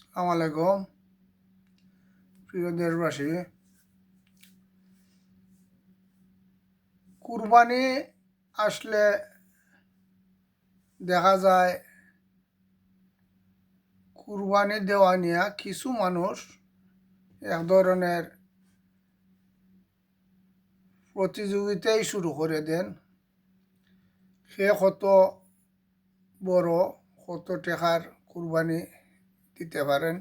সালাম আলাইকুম। প্রিয় দেশবাসী, কুরবানি আসলে দেখা যায় কুরবানি দেওয়া নিয়ে কিছু মানুষ এক ধরনের প্রতিযোগিতাই শুরু করে দেন। সে কত বড়, কত টাকার কুরবানি দিতে পারেন।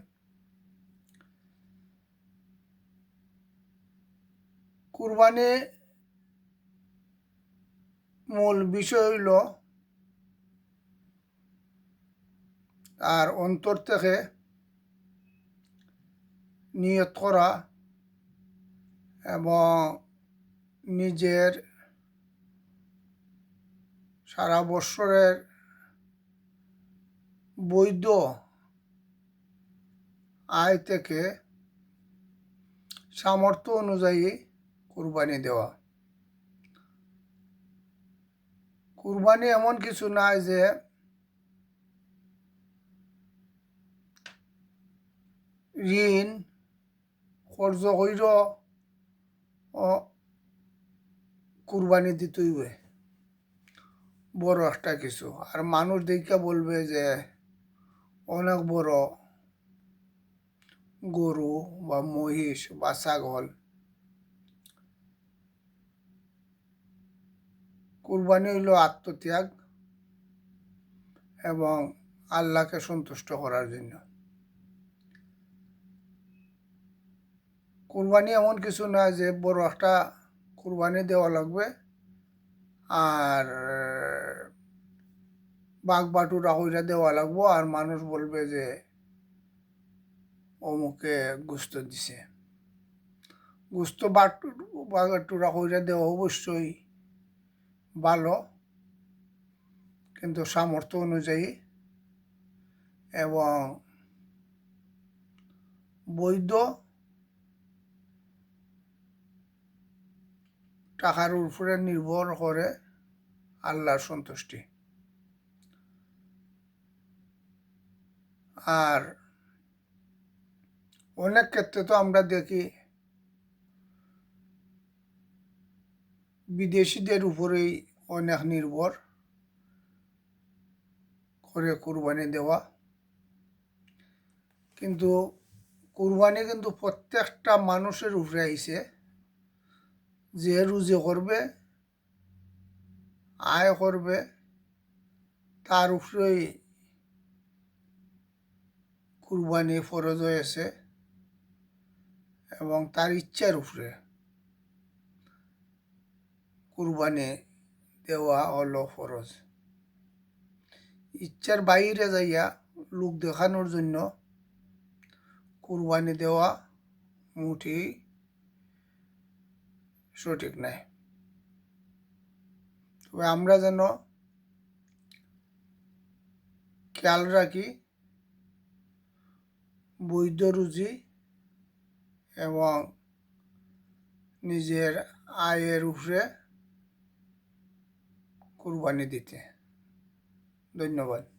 কুরবানি মূল বিষয় হইল আর অন্তর থেকে নিয়ত করা এবং নিজের সারা বৎসরের বৈধ আয় থেকে সামর্থ্য অনুযায়ী কুরবানি দেওয়া। কুরবানি এমন কিছু নাই যে ঋণ, কর্জ কইর কুরবানি দিতেই বড় একটা কিছু। আর মানুষ দেখে বলবে যে অনেক বড়। গরু বা মহিষ বা ছাগল। কুরবানি হইল আত্মত্যাগ এবং আল্লাহকে সন্তুষ্ট করার জন্য। কুরবানি এমন কিছু না যে বড় একটা কুরবানি দেওয়া লাগবে আর বাঘ বাটুরা কইরা দেওয়া লাগবো আর মানুষ বলবে যে অমুকে গুস্ত দিছে। গুস্ত বাটু বাটুরা কইরা দেওয়া অবশ্যই ভালো, কিন্তু সামর্থ্য অনুযায়ী এবং বৈধ টাকার উপরে নির্ভর করে আল্লাহর সন্তুষ্টি। আর অনেক ক্ষেত্রে তো আমরা দেখি বিদেশিদের উপরেই অনেক নির্ভর করে কুরবানি দেওয়া। কিন্তু কুরবানি কিন্তু প্রত্যেকটা মানুষের উপরে আইছে। যে রুজি করবে, আয় করবে, তার উপরেই কুরবানি ফরজ হয়েছে। এবং তার ইচ্ছার উপরে কুরবানি দেওয়া হলো ফরজ। ইচ্ছার বাইরে যাইয়া লোক দেখানোর জন্য কুরবানি দেওয়া মুঠি সঠিক নাই। তবে আমরা যেন খেয়াল রাখি, বৈধ রুজি এবং নিজের আয়ের উপরে কুরবানি দিতে। ধন্যবাদ।